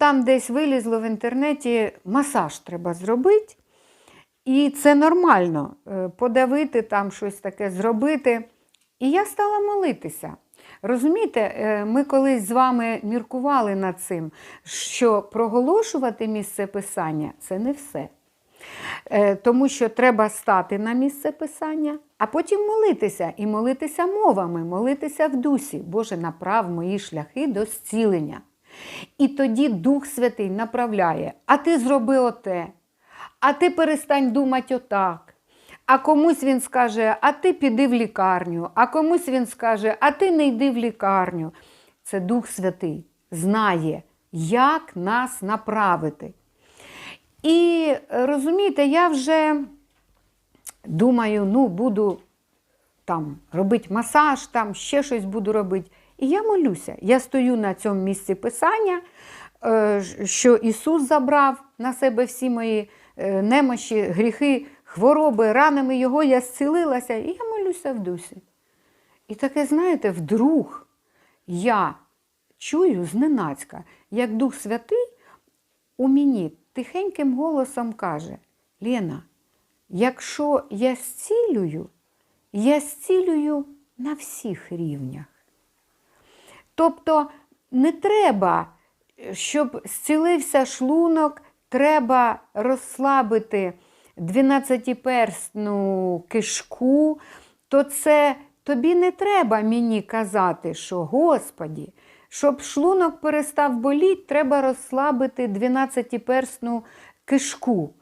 там десь вилізло в інтернеті, масаж треба зробити. І це нормально е, подавити там щось таке зробити. І я стала молитися. Розумієте, е, ми колись з вами міркували над цим, що проголошувати місце писання це не все. Е, Тому що треба стати на місце писання, а потім молитися і молитися мовами, молитися в дусі. Боже, направ мої шляхи до зцілення. І тоді Дух Святий направляє, а ти зроби оте, а ти перестань думати отак. А комусь він скаже, а ти піди в лікарню, а комусь він скаже, а ти не йди в лікарню. Це Дух Святий знає, як нас направити. І розумієте, я вже думаю, ну, буду там робити масаж, там ще щось буду робити. І я молюся. Я стою на цьому місці писання, е, що Ісус забрав на себе всі мої е, немощі, гріхи, хвороби, ранами Його я зцілилася, і я молюся в дусі. І таке, знаєте, вдруг я чую зненацька, як Дух Святий у мені тихеньким голосом каже: Лена, якщо я зцілюю, я зцілюю на всіх рівнях. Тобто не треба, щоб зцілився шлунок, треба розслабити 12-перстну кишку, то це тобі не треба мені казати, що Господі, щоб шлунок перестав боліти, треба розслабити 12-перстну кишку.